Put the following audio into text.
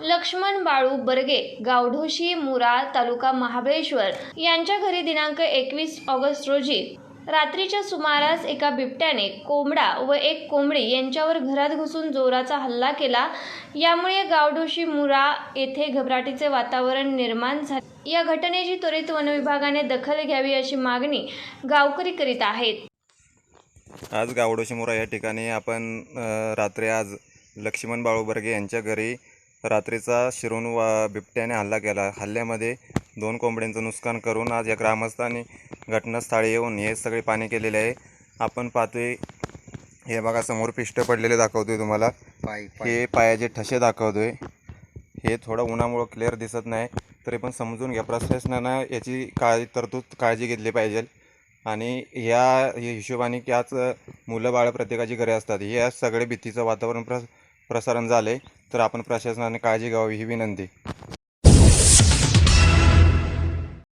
लक्ष्मण बाळू बर्गे गावढोशी मुरा तालुका महाबळेश्वर यांच्या घरी दिनांक एकवीस ऑगस्ट रोजी रात्रीच्या सुमारास एका बिबट्याने कोंबडा व एक कोंबडी यांच्यावर घरात घुसून जोराचा हल्ला केला. यामुळे गावडोशी मुरा येथे घबराटीचे वातावरण निर्माण झाले. या घटनेची त्वरित वनविभागाने दखल घ्यावी अशी मागणी गावकरी करीत आहेत. आज गावडोशीमुरा या ठिकाणी आपण रात्री आज लक्ष्मण बाळूबर्गे यांच्या घरी रात्रीचा शिरून वा बिबट्याने हल्ला केला. हल्ल्यामध्ये दोन कोंबड्यांचं नुकसान करून आज या ग्रामस्थांनी घटनास्थळी येऊन हे सगळे पाणी केलेले आहे. आपण पाहतोय हे बघा समोर पिष्ट पडलेले दाखवतोय तुम्हाला. पाय हे पायाचे ठसे दाखवतोय. हे थोडं उन्हामुळं क्लिअर दिसत नाही तरी पण समजून घ्या. प्रशासनानं याची काळजी तरतूद काळजी घेतली पाहिजे. आणि ह्या हि- हिशोबाने की आज मुलं बाळं प्रत्येकाची घरे असतात. हे सगळे भीतीचं वातावरण प्र प्रसारण झाले तर आपण प्रशासनाने काळजी घ्यावी ही विनंती.